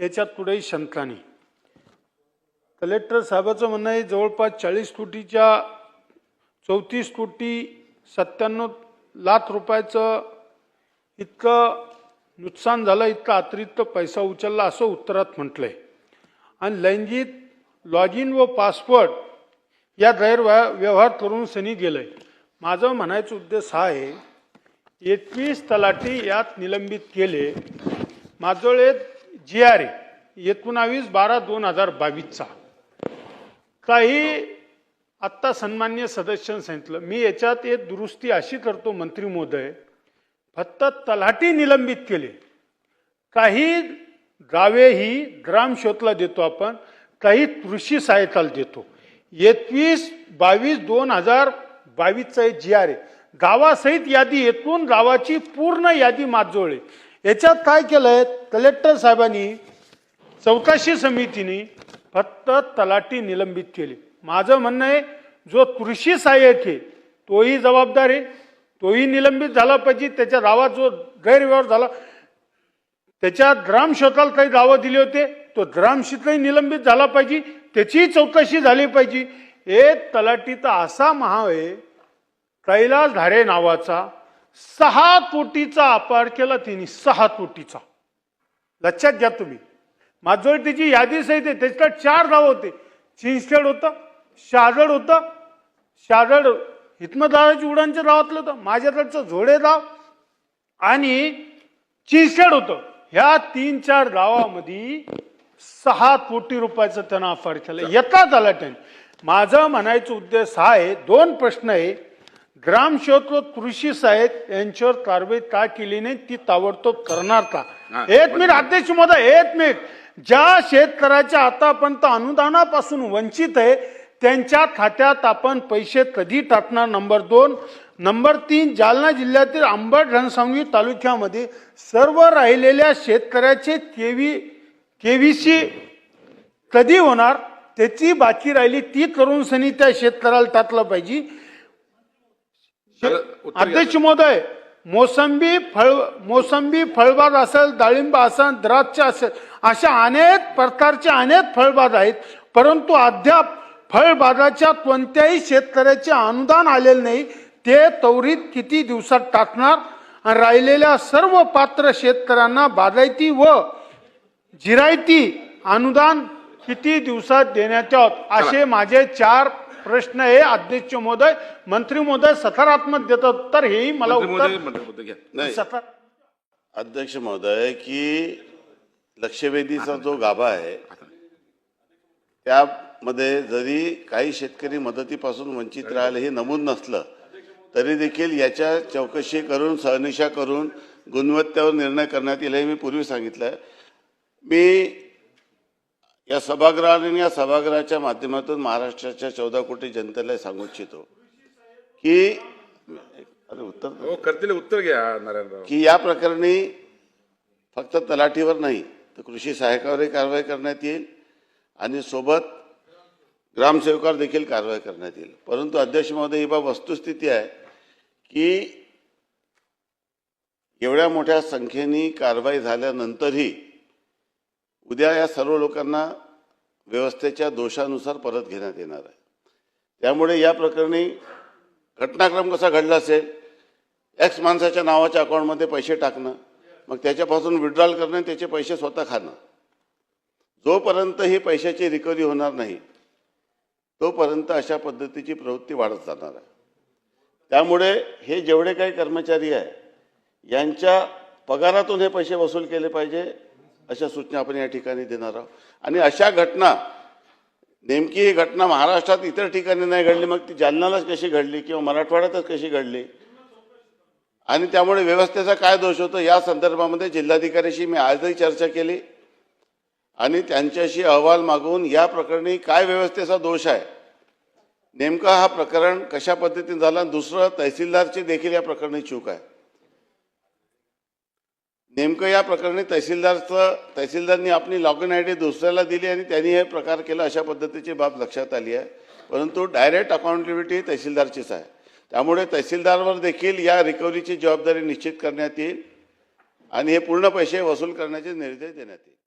याच्यात कुठेही शंका नाही. कलेक्टर साहेबाचं म्हणणं आहे जवळपास चाळीस कोटीच्या चौतीस कोटी सत्त्याण्णव लाख रुपयाचं इतकं नुकसान झालं इतका अतिरिक्त पैसा उचलला असं उत्तरात म्हटलंय. आणि लैंगिक लॉगिन व पासवर्ड या गैरव्यवहार करून सनी गेलंय. माझं म्हणायचं उद्देश हा आहे एकवीस तलाठी यात निलंबित केले. माझोळे जी आर ए एकोणावीस बारा दोन हजार बावीसचा. काही आत्ता सन्मान्य सदस्यांनी सांगितलं मी याच्यात एक दुरुस्ती अशी करतो मंत्री महोदय फक्त तलाठी निलंबित केले. काही गावे ही ग्रामशोधला देतो आपण काही कृषी सहायताला देतो. एकवीस बावीस दोन हजार बावीसचा एक जी आर ए गावासहित यादी येथून गावाची पूर्ण यादी माझजवळ याच्यात काय केलंय? कलेक्टर साहेबांनी चौकशी समितीने फक्त तलाठी निलंबित केली. माझं म्हणणं आहे जो कृषी सहाय्यक आहे तोही जबाबदार आहे तोही निलंबित झाला पाहिजे त्याच्या गावात जो गैरव्यवहार झाला त्याच्यात ग्रामशेताला काही गावं दिले होते तो ग्रामशीतही निलंबित झाला पाहिजे त्याचीही चौकशी झाली पाहिजे. एक तलाठीचा असा महाव आहे कैलास धारे नावाचा सहा कोटीचा अपार केला तिने सहा कोटीचा. लक्षात घ्या तुम्ही. त्याची यादी सहित आहे त्याच्यात चार गाव होते. चिंचखेड होतं शहागड होतं. शहागड हितमदाराची उडानच्या गावातलं होतं माझ्याकडचं झोडे गाव आणि चिंचखेड होतं. ह्या तीन चार गावामध्ये सहा कोटी रुपयाचं त्यानं ऑफर केलं. एका तलाट्याने माझं म्हणायचं उद्देश हा आहे दोन प्रश्न आहे. ग्रामशोध व कृषी सहाय्यक यांच्यावर कारवाई का केली नाही ती ताबडतोब करणार का? एक मिनिट अध्यक्ष महोदय एक मिनिट. ज्या शेतकऱ्याच्या आतापर्यंत अनुदानापासून वंचित आहे त्यांच्या खात्यात आपण पैसे कधी टाकणार? नंबर दोन. नंबर तीन जालना जिल्ह्यातील अंबड रणसंगी तालुक्यामध्ये सर्व राहिलेल्या शेतकऱ्याचे केवी केवीसी कधी होणार? त्याची बाकी राहिली ती करून सनी त्या शेतकऱ्याला टाकलं पाहिजे. अध्यक्ष महोदय मोसंबी फळ मोसंबी फळबाग असेल डाळिंब असेल द्राक्ष असेल अशा अनेक प्रकारचे अनेक फळबाग आहेत परंतु अद्याप फळबागाच्या कोणत्याही शेतकऱ्याचे अनुदान आलेले नाही. ते त्वरित किती दिवसात टाकणार? आणि राहिलेल्या सर्व पात्र शेतकऱ्यांना बागायती व जिरायती अनुदान किती दिवसात देण्यात असे माझे चार प्रश्न आहे अध्यक्ष महोदय. मंत्री महोदय सकारात्मक देतात तर हेही मला उत्तर अध्यक्ष महोदय की लक्षवेधीचा जो गाभा आहे त्यामध्ये जरी काही शेतकरी मदतीपासून वंचित राहिले हे नमूद नसलं तरी देखील याच्या चौकशी करून सहनिशा करून गुणवत्तेवर निर्णय करण्यात येईल हे मी पूर्वी सांगितलं मी या सभागृहात आणि या सभागृहाच्या माध्यमातून महाराष्ट्राच्या चौदा कोटी जनतेला सांगू इच्छितो की अरे उत्तर हो करतील उत्तर घ्या नारायणराव की या प्रकरणी फक्त तलाठीवर नाही तर कृषी सहाय्यकावरही कारवाई करण्यात येईल आणि सोबत ग्रामसेवकावर देखील कारवाई करण्यात येईल. परंतु अध्यक्ष महोदय ही बाब वस्तुस्थिती आहे की एवढ्या मोठ्या संख्येने कारवाई झाल्यानंतरही उद्या या सर्व लोकांना व्यवस्थेच्या दोषानुसार परत घेण्यात येणार आहे. त्यामुळे या प्रकरणी घटनाक्रम कसा घडला असेल एक्स माणसाच्या नावाच्या अकाउंटमध्ये पैसे टाकणं मग त्याच्यापासून विड्रॉल करणं त्याचे पैसे स्वतः खाणं. जोपर्यंत ही पैशाची रिकव्हरी होणार नाही तोपर्यंत अशा पद्धतीची प्रवृत्ती वाढत जाणार आहे. त्यामुळे हे जेवढे काही कर्मचारी आहे यांच्या पगारातून हे पैसे वसूल केले पाहिजे अशा सूचना आपण या ठिकाणी देणार आहोत. आणि अशा घटना नेमकी ही घटना महाराष्ट्रात इतर ठिकाणी नाही घडली मग ती जालनालाच कशी घडली किंवा मराठवाड्यातच कशी घडली? आणि त्यामुळे व्यवस्थेचा काय दोष होतो? या संदर्भामध्ये जिल्हाधिकाऱ्याशी मी आजही चर्चा केली. आणि त्यांच्याशी अहवाल मागवून या प्रकरणी काय व्यवस्थेचा दोष आहे? नेमका हा प्रकरण कशा पद्धतीने झाला? आणि दुसरं तहसीलदारची देखील या प्रकरणी चूक आहे. नेमकं या प्रकरणी तहसीलदारचं तहसीलदारनी आपली लॉगिन आय डी दुसऱ्याला दिली आणि त्यांनी हे प्रकार केला अशा पद्धतीची बाब लक्षात आली आहे. परंतु डायरेक्ट अकाउंटेबिलिटी तहसीलदारचीच आहे. त्यामुळे तहसीलदारवर देखील या रिकव्हरीची जबाबदारी निश्चित करण्यात येईल आणि हे पूर्ण पैसे वसूल करण्याचे निर्देश देण्यात येईल.